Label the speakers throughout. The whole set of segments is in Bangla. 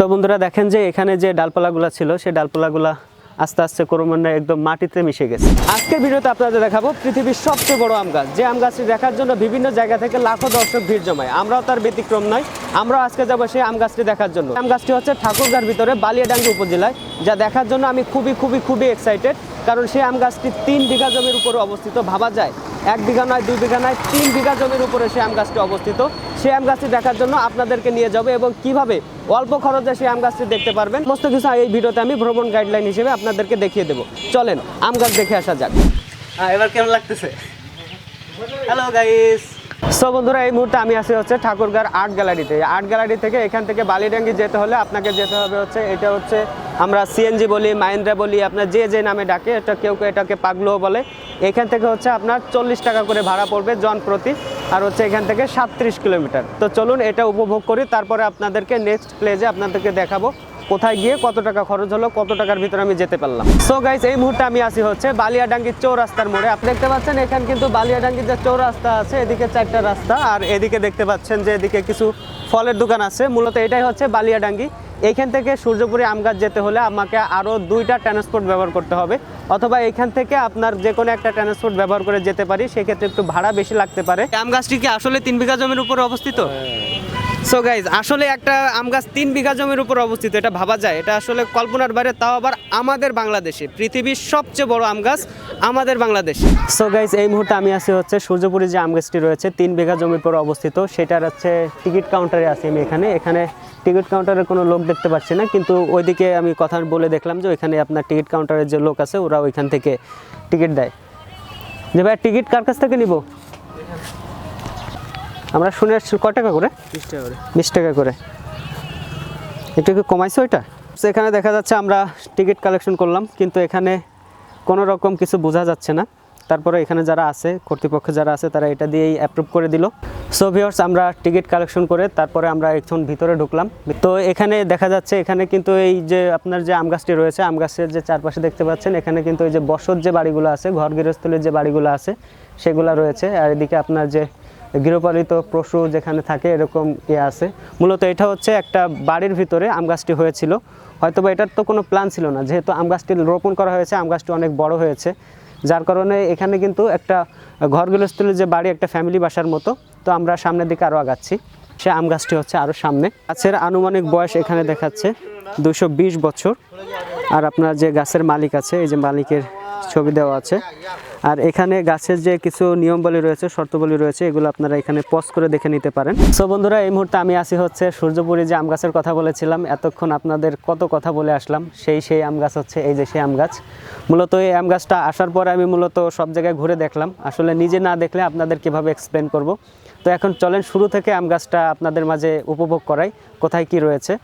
Speaker 1: তো বন্ধুরা দেখেন যে এখানে যে ডালপালাগুলো ছিল, সেই ডালপালাগুলা আস্তে আস্তে ক্রমান্বয়ে একদম মাটিতে মিশে গেছে। আজকের ভিডিওতে আপনাদের দেখাবো পৃথিবীর সবচেয়ে বড় আম গাছ। যে আম গাছটি দেখার জন্য বিভিন্ন জায়গা থেকে লাখো দর্শক ভিড় জমায়। আমরাও তার ব্যতিক্রম নয়, আমরাও আজকে যাব সেই আম গাছটি দেখার জন্য। আম গাছটি হচ্ছে ঠাকুরগার ভিতরে বালিয়াডাঙ্গি উপজেলায়, যা দেখার জন্য আমি খুবই খুবই খুবই এক্সাইটেড কারণ সেই আম গাছটি তিন বিঘা জমির উপরে অবস্থিত ভাবা যায়। এক বিঘা নয়, দুই বিঘা নয়, তিন বিঘা জমির উপরে সেই আম গাছটি অবস্থিত। সেই আম গাছটি দেখার জন্য আপনাদেরকে নিয়ে যাবে এবং কীভাবে অল্প খরচে সেই আম গাছটি দেখতে পারবেন। সমস্ত কিছু এই ভিডিওতে আমি ভ্রমণ গাইডলাইন হিসেবে আপনাদেরকে দেখিয়ে দেবো। চলেন আম গাছ দেখে আসা যাক। এবার কেমন লাগতেছে? হ্যালো গাইস সো বন্ধুরা এই মুহূর্তে আমি আছি হচ্ছে ঠাকুরগার আর্ট গ্যালারিতে। আর্ট গ্যালারি থেকে এখান থেকে বালিডাঙ্গি যেতে হলে আপনাকে যেতে হবে হচ্ছে এটা হচ্ছে আমরা সিএনজি বলি মাহিন্দ্রা বলি আপনার যে যে নামে ডাকে এটা কেউ কেউ এটাকে পাগলো বলে। এখান থেকে হচ্ছে আপনার চল্লিশ টাকা করে ভাড়া পড়বে জন প্রতি। আর হচ্ছে এখান থেকে সাতত্রিশ কিলোমিটার। তো চলুন এটা উপভোগ করি, তারপরে আপনাদেরকে নেক্সট প্লেজে আপনাদেরকে দেখাবো। কোথায় গিয়ে কত টাকা খরচ হলো, কত টাকার ভিতরে আমি যেতে পারলাম। সো গাইস এই মুহূর্তে আমি আসি হচ্ছে বালিয়াডাঙ্গির চৌরাস্তার মোড়ে। আপনি দেখতে পাচ্ছেন, এখানে কিন্তু বালিয়াডাঙ্গির যে চৌরাস্তা আছে, এদিকে চারটা রাস্তা, আর এদিকে দেখতে পাচ্ছেন যে এদিকে কিছু ফলের দোকান আছে। মূলত এটাই হচ্ছে বালিয়াডাঙ্গি। এইখান থেকে সূর্যপুরি আম গাছ যেতে হলে আমাকে আরও দুইটা ট্রান্সপোর্ট ব্যবহার করতে হবে। অথবা এখান থেকে আপনার যে কোনো একটা ট্রান্সপোর্ট ব্যবহার করে যেতে পারি। সেক্ষেত্রে একটু ভাড়া বেশি লাগতে পারে। আম গাছটি কি আসলে তিন বিঘা জমির উপরে অবস্থিত? সো গাইজ আসলে একটা আম গাছ তিন বিঘা জমির উপর অবস্থিত, এটা ভাবা যায়। এটা আসলে কল্পনার বাইরে, তাও আবার আমাদের বাংলাদেশে, পৃথিবীর সবচেয়ে বড় আম গাছ আমাদের বাংলাদেশে। সো গাইজ এই মুহূর্তে আমি আছি হচ্ছে সূর্যপুরি যে আম গাছটি রয়েছে, তিন বিঘা জমির উপর অবস্থিত, সেটার হচ্ছে টিকিট কাউন্টারে আছি আমি এখানে। এখানে টিকিট কাউন্টারে কোনো লোক দেখতে পাচ্ছি না, কিন্তু ওইদিকে আমি কথা বলে দেখলাম যে ওইখানে আপনার টিকিট কাউন্টারের যে লোক আছে, ওরা ওইখান থেকে টিকিট দেয়। যে ভাই, টিকিট কার কাছ থেকে নিব? আমরা শুনে আসছি ক টাকা করে? বিশ টাকা করে। একটু কি কমাইছো ওইটা তো এখানে দেখা যাচ্ছে আমরা টিকিট কালেকশন করলাম কিন্তু এখানে কোনো রকম কিছু বোঝা যাচ্ছে না। তারপরে এখানে যারা আছে কর্তৃপক্ষ যারা আছে তারা এটা দিয়েই অ্যাপ্রুভ করে দিল। সো ভিওর্স আমরা টিকিট কালেকশন করে তারপরে আমরা এখন ভিতরে ঢুকলাম। তো এখানে দেখা যাচ্ছে এখানে কিন্তু এই যে আপনার যে আম গাছটি রয়েছে আম গাছের যে চারপাশে দেখতে পাচ্ছেন এখানে কিন্তু এই যে বসত যে বাড়িগুলো আছে ঘর গৃহস্থলের যে বাড়িগুলো আছে সেগুলো রয়েছে। আর এদিকে আপনার যে গৃহপালিত পশু যেখানে থাকে এরকম ইয়ে আছে। মূলত এটা হচ্ছে একটা বাড়ির ভিতরে আম গাছটি হয়েছিল। হয়তো বা এটার তো কোনো প্ল্যান ছিল না। যেহেতু আম গাছটি রোপণ করা হয়েছে, আম গাছটি অনেক বড় হয়েছে। যার কারণে এখানে কিন্তু একটা ঘর গৃহস্থলের যে বাড়ি, একটা ফ্যামিলি বাসার মতো। তো আমরা সামনের দিকে আরও আগাচ্ছি। সে আম গাছটি হচ্ছে আরও সামনে। গাছের আনুমানিক বয়স এখানে দেখাচ্ছে দুশো বছর। আর আপনার যে গাছের মালিক আছে, এই যে মালিকের ছবি দেওয়া আছে আর এখানে গাছের যে কিছু নিয়মবলী রয়েছে, শর্তবলী রয়েছে, এগুলো আপনারা এখানে পজ করে দেখে নিতে পারেন। সো বন্ধুরা, এই মুহূর্তে আমি আসি হচ্ছে সূর্যপুরি যে আম গাছের কথা বলেছিলাম, এতক্ষণ আপনাদের কত কথা বলে আসলাম, সেই সেই আম গাছ হচ্ছে, এই যে সেই আম গাছ। মূলত এই আম গাছটা আসার পরে আমি মূলত সব জায়গায় ঘুরে দেখলাম, আসলে নিজে না দেখলে আপনাদের কীভাবে এক্সপ্লেন করব? তো এখন চলেন শুরু থেকে আম গাছটা আপনাদের মাঝে উপভোগ করাই, কোথায় কি রয়েছে।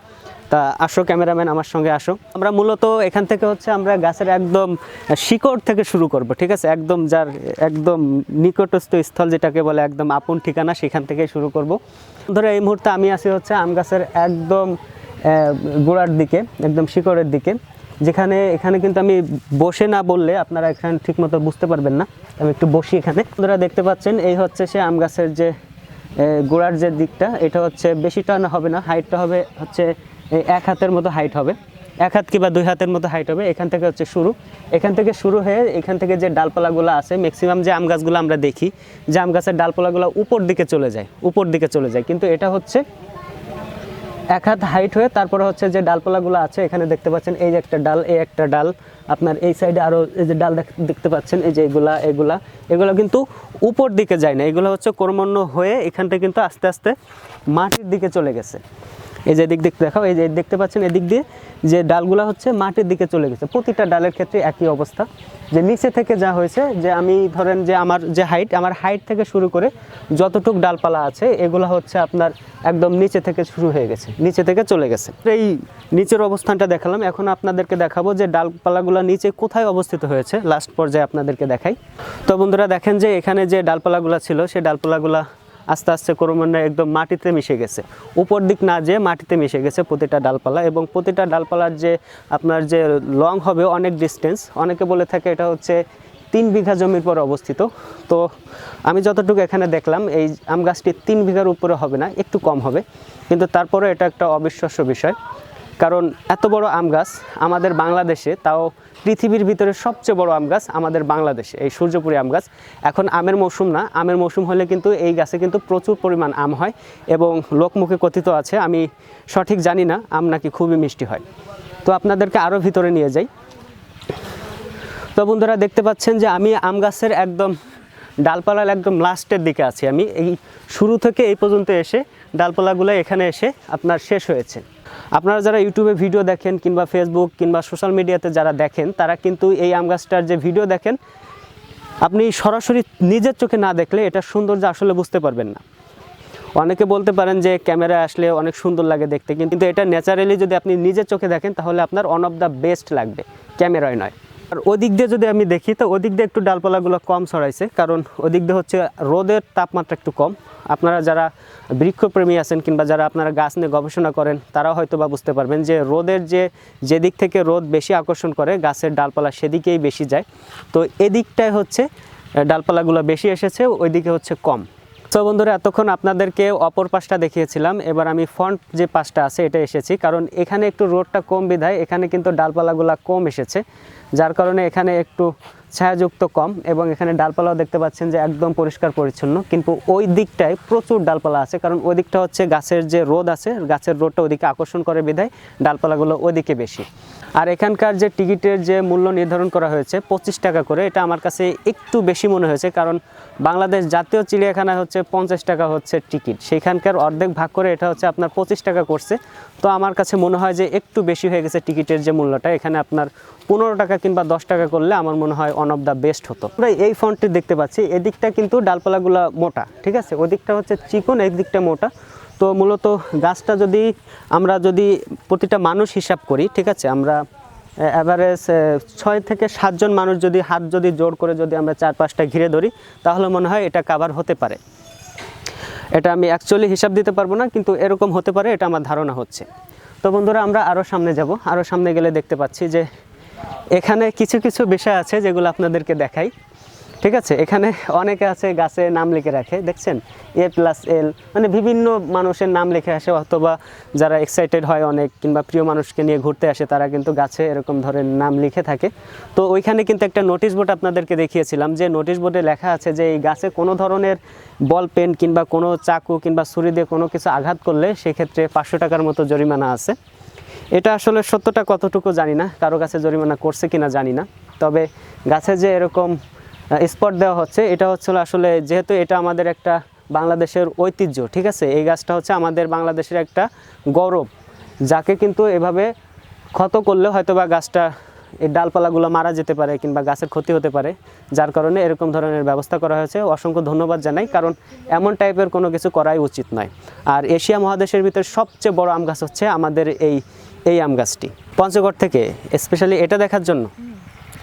Speaker 1: তা আসো ক্যামেরাম্যান, আমার সঙ্গে আসো। আমরা মূলত এখান থেকে হচ্ছে আমরা গাছের একদম শিকড় থেকে শুরু করব, ঠিক আছে? একদম যার একদম নিকটস্থ স্থল যেটাকে বলে একদম আপন ঠিকানা সেখান থেকে শুরু করব। ধরো এই মুহূর্তে আমি আছি হচ্ছে আম গাছের একদম গোড়ার দিকে, একদম শিকড়ের দিকে। যেখানে, এখানে কিন্তু আমি বসে না বললে আপনারা এখানে ঠিকমতো বুঝতে পারবেন না। আমি একটু বসি এখানে। আপনারা দেখতে পাচ্ছেন, এই হচ্ছে সে আম গাছের যে গোড়ার যে দিকটা, এটা হচ্ছে বেশিটা হবে না, হাইটটা হবে হচ্ছে এক হাতের মতো হাইট হবে। এক হাত কিংবা দুই হাতের মতো হাইট হবে। এখান থেকে হচ্ছে শুরু। এখান থেকে শুরু হয়ে এখান থেকে যে ডালপালাগুলো আছে ম্যাক্সিমাম যে আম গাছগুলো আমরা দেখি, যে আম গাছের ডালপালাগুলো উপর দিকে চলে যায়, উপর দিকে চলে যায়। কিন্তু এটা হচ্ছে এক হাত হাইট হয়ে তারপরে হচ্ছে যে ডালপালাগুলো আছে, এখানে দেখতে পাচ্ছেন এই যে একটা ডাল, এই একটা ডাল। আপনার এই সাইডে আরও এই যে ডাল দেখ- দেখতে পাচ্ছেন, এই যে এগুলা এগুলা। এগুলো কিন্তু উপর দিকে যায় না। এগুলো হচ্ছে কর্মণ্য হয়ে এখান থেকে কিন্তু আস্তে আস্তে মাটির দিকে চলে গেছে। এই যে এদিক দিক দেখাও, এই যে দেখতে পাচ্ছেন এদিক দিয়ে যে ডালগুলো হচ্ছে মাটির দিকে চলে গেছে। প্রতিটা ডালের ক্ষেত্রে একই অবস্থা। যে নিচে থেকে যা হয়েছে, যে আমি ধরেন যে আমার যে হাইট আমার হাইট থেকে শুরু করে যতটুক ডালপালা আছে, এগুলো হচ্ছে আপনার একদম নিচে থেকে শুরু হয়ে গেছে, নিচে থেকে চলে গেছে। এই নিচের অবস্থানটা দেখালাম। এখন আপনাদেরকে দেখাবো যে ডালপালাগুলো নিচে কোথায় অবস্থিত হয়েছে। লাস্ট পর্যায়ে আপনাদেরকে দেখাই। তো বন্ধুরা, দেখেন যে এখানে যে ডালপালাগুলো ছিল সেই ডালপালাগুলা আস্তে আস্তে ক্রমান্বয়ে একদম মাটিতে মিশে গেছে। উপর দিক না যেয়ে মাটিতে মিশে গেছে প্রতিটা ডালপালা এবং প্রতিটা ডালপালার যে আপনার যে লং হবে অনেক ডিস্টেন্স অনেকে বলে থাকে এটা হচ্ছে তিন বিঘা জমির পর অবস্থিত। তো আমি যতটুকু এখানে দেখলাম, এই আম গাছটি তিন বিঘার উপরে হবে না, একটু কম হবে। কিন্তু তারপরে এটা একটা অবিশ্বাস্য বিষয়। কারণ এত বড় আম গাছ আমাদের বাংলাদেশে, তাও পৃথিবীর ভিতরে সবচেয়ে বড় আম গাছ আমাদের বাংলাদেশে, এই সূর্যপুরি আম গাছ। এখন আমের মৌসুম না, আমের মৌসুম হলে কিন্তু এই গাছে কিন্তু প্রচুর পরিমাণ আম হয় এবং লোকমুখে কথিত আছে, আমি সঠিক জানি না, আম নাকি খুবই মিষ্টি হয়। তো আপনাদেরকে আরও ভিতরে নিয়ে যাই। তো বন্ধুরা দেখতে পাচ্ছেন যে আমি আম গাছের একদম ডালপালার একদম লাস্টের দিকে আছি আমি। এই শুরু থেকে এই পর্যন্ত এসে ডালপালাগুলো এখানে এসে আপনার শেষ হয়েছে। আপনারা যারা ইউটিউবে ভিডিও দেখেন কিংবা ফেসবুক কিংবা সোশ্যাল মিডিয়াতে যারা দেখেন, তারা কিন্তু এই আম গাছটার যে ভিডিও দেখেন, আপনি সরাসরি নিজের চোখে না দেখলে এটা সৌন্দর্য আসলে বুঝতে পারবেন না। অনেকে বলতে পারেন যে ক্যামেরা আসলে অনেক সুন্দর লাগে দেখতে, কিন্তু এটা ন্যাচারালি যদি আপনি নিজের চোখে দেখেন, তাহলে আপনার অন অফ দ্য বেস্ট লাগবে, ক্যামেরায় নয়। আর ওদিক দিয়ে যদি আমি দেখি, তো ওদিক দিয়ে একটু ডালপালাগুলো কম ছড়াইছে, কারণ ওদিক দিয়ে হচ্ছে রোদের তাপমাত্রা একটু কম। আপনারা যারা বৃক্ষপ্রেমী আছেন কিংবা যারা আপনারা গাছ নিয়ে গবেষণা করেন, তারাও হয়তো বা বুঝতে পারবেন যে রোদের যে যেদিক থেকে রোদ বেশি আকর্ষণ করে, গাছের ডালপালা সেদিকেই বেশি যায়। তো এদিকটায় হচ্ছে ডালপালাগুলো বেশি এসেছে, ওইদিকে হচ্ছে কম। তো বন্ধুরা, এতক্ষণ আপনাদেরকে অপর পাশটা দেখিয়েছিলাম। এবার আমি ফ্রন্ট যে পাশটা আছে, এটা এসেছি। কারণ এখানে একটু রোডটা কম বিধায় এখানে কিন্তু ডালপালাগুলো কম এসেছে। যার কারণে এখানে একটু ছায়াযুক্ত কম এবং এখানে ডালপালাও দেখতে পাচ্ছেন যে একদম পরিষ্কার পরিচ্ছন্ন, কিন্তু ওই দিকটায় প্রচুর ডালপালা আছে। কারণ ওই দিকটা হচ্ছে গাছের যে রোদ আছে, গাছের রোদটা ওদিকে আকর্ষণ করে বিধায় ডালপালাগুলো ওদিকে বেশি। আর এখানকার যে টিকিটের যে মূল্য নির্ধারণ করা হয়েছে, পঁচিশ টাকা করে, এটা আমার কাছে একটু বেশি মনে হয়েছে। কারণ বাংলাদেশ জাতীয় চিড়িয়াখানা হচ্ছে পঞ্চাশ টাকা হচ্ছে টিকিট। সেখানকার অর্ধেক ভাগ করে এটা হচ্ছে আপনার পঁচিশ টাকা করছে। তো আমার কাছে মনে হয় যে একটু বেশি হয়ে গেছে টিকিটের যে মূল্যটা। এখানে আপনার পনেরো টাকা কিংবা দশ টাকা করলে আমার মনে হয় ওয়ান অফ দ্য বেস্ট হতো। আমরা এই ফন্টটি দেখতে পাচ্ছি, এদিকটা কিন্তু ডালপালাগুলো মোটা, ঠিক আছে? ওদিকটা হচ্ছে চিকন এই দিকটা মোটা। তো মূলত গাছটা যদি আমরা যদি প্রতিটা মানুষ হিসাব করি, ঠিক আছে? আমরা অ্যাভারেজ ছয় থেকে সাতজন মানুষ যদি হাত যদি জোর করে যদি আমরা চার পাঁচটা ঘিরে ধরি, তাহলে মনে হয় এটা কাভার হতে পারে। এটা আমি অ্যাকচুয়ালি হিসাব দিতে পারব না, কিন্তু এরকম হতে পারে, এটা আমার ধারণা হচ্ছে। তো বন্ধুরা, আমরা আরও সামনে যাব। আরও সামনে গেলে দেখতে পাচ্ছি যে এখানে কিছু কিছু বিষয় আছে যেগুলো আপনাদেরকে দেখাই। ঠিক আছে? এখানে অনেকে আছে গাছে নাম লিখে রাখে, দেখছেন? এ প্লাস এল মানে বিভিন্ন মানুষের নাম লিখে আসে, অথবা যারা এক্সাইটেড হয় অনেক, কিংবা প্রিয় মানুষকে নিয়ে ঘুরতে আসে, তারা কিন্তু গাছে এরকম ধরনের নাম লিখে থাকে। তো ওইখানে কিন্তু একটা নোটিশ বোর্ড আপনাদেরকে দেখিয়েছিলাম, যে নোটিশ বোর্ডে লেখা আছে যে এই গাছে কোনো ধরনের বল পেন কিংবা কোনো চাকু কিংবা ছুরি দিয়ে কোনো কিছু আঘাত করলে সেক্ষেত্রে পাঁচশো টাকার মতো জরিমানা আছে। এটা আসলে সত্যটা কতটুকু জানি না, কারও কাছে জরিমানা করছে কিনা জানি না। তবে গাছে যে এরকম স্পট দেওয়া হচ্ছে, এটা হচ্ছে আসলে যেহেতু এটা আমাদের একটা বাংলাদেশের ঐতিহ্য, ঠিক আছে? এই গাছটা হচ্ছে আমাদের বাংলাদেশের একটা গৌরব, যাকে কিন্তু এভাবে ক্ষত করলে হয়তো বা গাছটা এই ডালপালাগুলো মারা যেতে পারে কিংবা গাছের ক্ষতি হতে পারে। যার কারণে এরকম ধরনের ব্যবস্থা করা হয়েছে। অসংখ্য ধন্যবাদ জানাই, কারণ এমন টাইপের কোনো কিছু করাই উচিত নয়। আর এশিয়া মহাদেশের ভিতরে সবচেয়ে বড় আম গাছ হচ্ছে আমাদের এই এই আম গাছটি। পঞ্চগড় থেকে স্পেশালি এটা দেখার জন্য?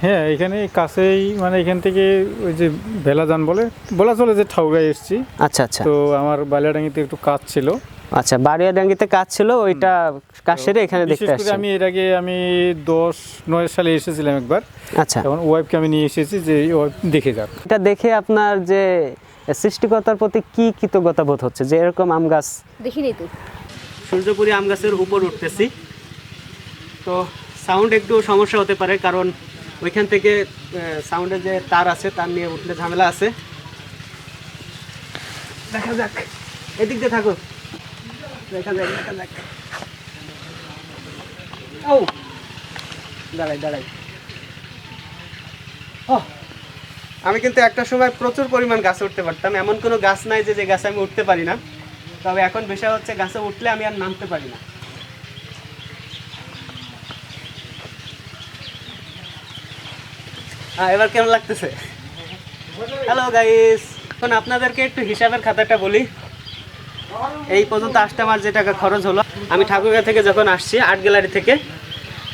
Speaker 2: হ্যাঁ এখানে কাছেই মানে এখান থেকে ওই যে ভেলাজান বলে বলা চলে যে ঠাউগায় এসেছি।
Speaker 1: আচ্ছা আচ্ছা।
Speaker 2: তো আমার বালিয়াডাঙ্গিতে একটু কাজ ছিল।
Speaker 1: আচ্ছা বাড়িয়াডাঙ্গিতে কাজ ছিল ওইটা কাজ সেরে এখানে
Speaker 2: বিশেষ
Speaker 1: দেখতে
Speaker 2: করে
Speaker 1: আসছি
Speaker 2: আমি এর আগে আমি দশ নয় সালে এসেছিলাম একবার।
Speaker 1: আচ্ছা।
Speaker 2: তখন ওয়াইফকে আমি নিয়ে এসেছি যে ওয়াইফ দেখে যাক।
Speaker 1: এটা দেখে আপনার যে সৃষ্টিকর্তার প্রতি কি কৃতজ্ঞতা বোধ হচ্ছে যে এরকম আম গাছ?
Speaker 3: দেখিনি তো।
Speaker 1: সূর্যপুরি আম গাছের উপর উঠতেছি। তো সাউন্ড একটু সমস্যা হতে পারে, কারণ ওইখান থেকে সাউন্ডের যে তার আছে, তার নিয়ে উঠলে ঝামেলা আছে। দেখা যাক। এদিক দিয়ে থাকো। দেখা যাক দেখা যাক। ও! দাঁড়াই দাঁড়াই। ও! আমি কিন্তু একটা সময় প্রচুর পরিমাণ গাছে উঠতে পারতাম। এমন কোনো গাছ নাই যে যে গাছে আমি উঠতে পারি না। তবে এখন বিষয় হচ্ছে, গাছে উঠলে আমি আর নামতে পারি না। হ্যাঁ এবার কেমন লাগতেছে? হ্যালো গাইস এখন আপনাদেরকে একটু হিসাবের খাতাটা বলি। এই পর্যন্ত আসতে আমার যে টাকা খরচ হলো, আমি ঠাকুরগাঁ থেকে যখন আসছি, আর্ট গ্যালারি থেকে,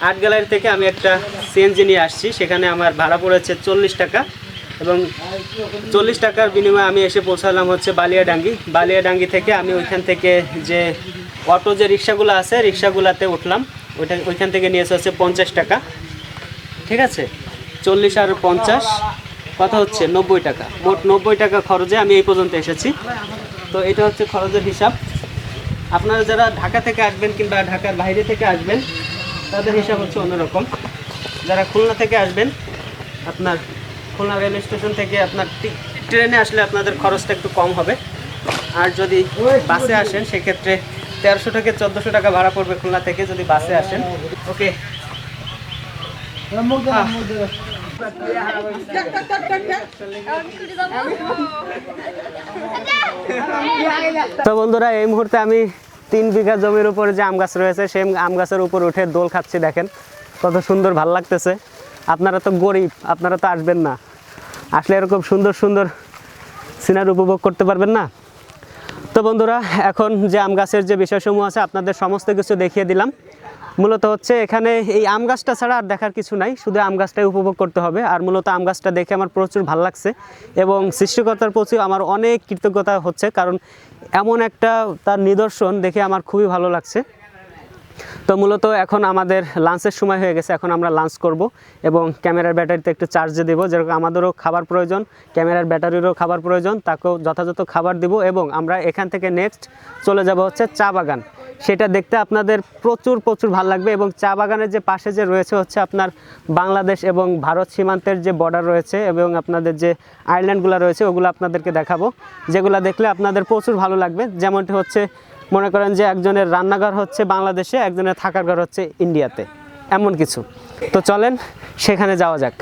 Speaker 1: আর্ট গ্যালারি থেকে আমি একটা সিএনজি নিয়ে আসছি। সেখানে আমার ভাড়া পড়েছে চল্লিশ টাকা এবং চল্লিশ টাকার বিনিময়ে আমি এসে পৌঁছালাম হচ্ছে বালিয়াডাঙ্গি। বালিয়াডাঙ্গি থেকে আমি ওইখান থেকে যে অটো যে রিক্সাগুলো আছে, রিক্সাগুলোতে উঠলাম। ওইটা ওইখান থেকে নিয়েছে হচ্ছে পঞ্চাশ টাকা। ঠিক আছে? চল্লিশ আর পঞ্চাশ। কথা হচ্ছে নব্বই টাকা। মোট নব্বই টাকা খরচে আমি এই পর্যন্ত এসেছি। তো এটা হচ্ছে খরচের হিসাব। আপনারা যারা ঢাকা থেকে আসবেন কিংবা ঢাকার বাইরে থেকে আসবেন, তাদের হিসাব হচ্ছে অন্যরকম। যারা খুলনা থেকে আসবেন, আপনার খুলনা রেল স্টেশন থেকে আপনার ট্রেনে আসলে আপনাদের খরচটা একটু কম হবে। আর যদি বাসে আসেন, সেক্ষেত্রে তেরোশো থেকে চোদ্দোশো টাকা ভাড়া পড়বে খুলনা থেকে যদি বাসে আসেন। ওকে। তো বন্ধুরা, এই মুহূর্তে আমি তিন বিঘা জমির উপরে যে আম গাছ রয়েছে, সেই আম গাছের উপর উঠে দোল খাচ্ছি, দেখেন। কত সুন্দর ভালো লাগতেছে। আপনারা তো গরিব, আপনারা তো আসবেন না। আসলে এরকম সুন্দর সুন্দর সিনারি উপভোগ করতে পারবেন না। তো বন্ধুরা, এখন যে আম গাছের যে বিষয়সমূহ আছে, আপনাদের সমস্ত কিছু দেখিয়ে দিলাম। মূলত হচ্ছে এখানে এই আম গাছটা ছাড়া আর দেখার কিছু নাই, শুধু আম গাছটাই উপভোগ করতে হবে। আর মূলত আম গাছটা দেখে আমার প্রচুর ভালো লাগছে এবং সৃষ্টিকর্তার প্রতি আমার অনেক কৃতজ্ঞতা হচ্ছে, কারণ এমন একটা তার নিদর্শন দেখে আমার খুবই ভালো লাগছে। তো মূলত এখন আমাদের লাঞ্চের সময় হয়ে গেছে, এখন আমরা লাঞ্চ করব এবং ক্যামেরার ব্যাটারিতে একটু চার্জ দেবো। যেরকম আমাদেরও খাবার প্রয়োজন, ক্যামেরার ব্যাটারিরও খাবার প্রয়োজন, তাকেও যথাযথ খাবার দিব এবং আমরা এখান থেকে নেক্সট চলে যাব হচ্ছে চা বাগান। সেটা দেখতে আপনাদের প্রচুর প্রচুর ভালো লাগবে এবং চা বাগানের যে পাশে যে রয়েছে হচ্ছে আপনার বাংলাদেশ এবং ভারত সীমান্তের যে বর্ডার রয়েছে এবং আপনাদের যে আইল্যান্ডগুলো রয়েছে, ওগুলো আপনাদেরকে দেখাবো। যেগুলো দেখলে আপনাদের প্রচুর ভালো লাগবে। যেমনটি হচ্ছে, মনে করেন যে একজনের রান্নাঘর হচ্ছে বাংলাদেশে, একজনের থাকার ঘর হচ্ছে ইন্ডিয়াতে এমন কিছু। তো চলেন, সেখানে যাওয়া যাক।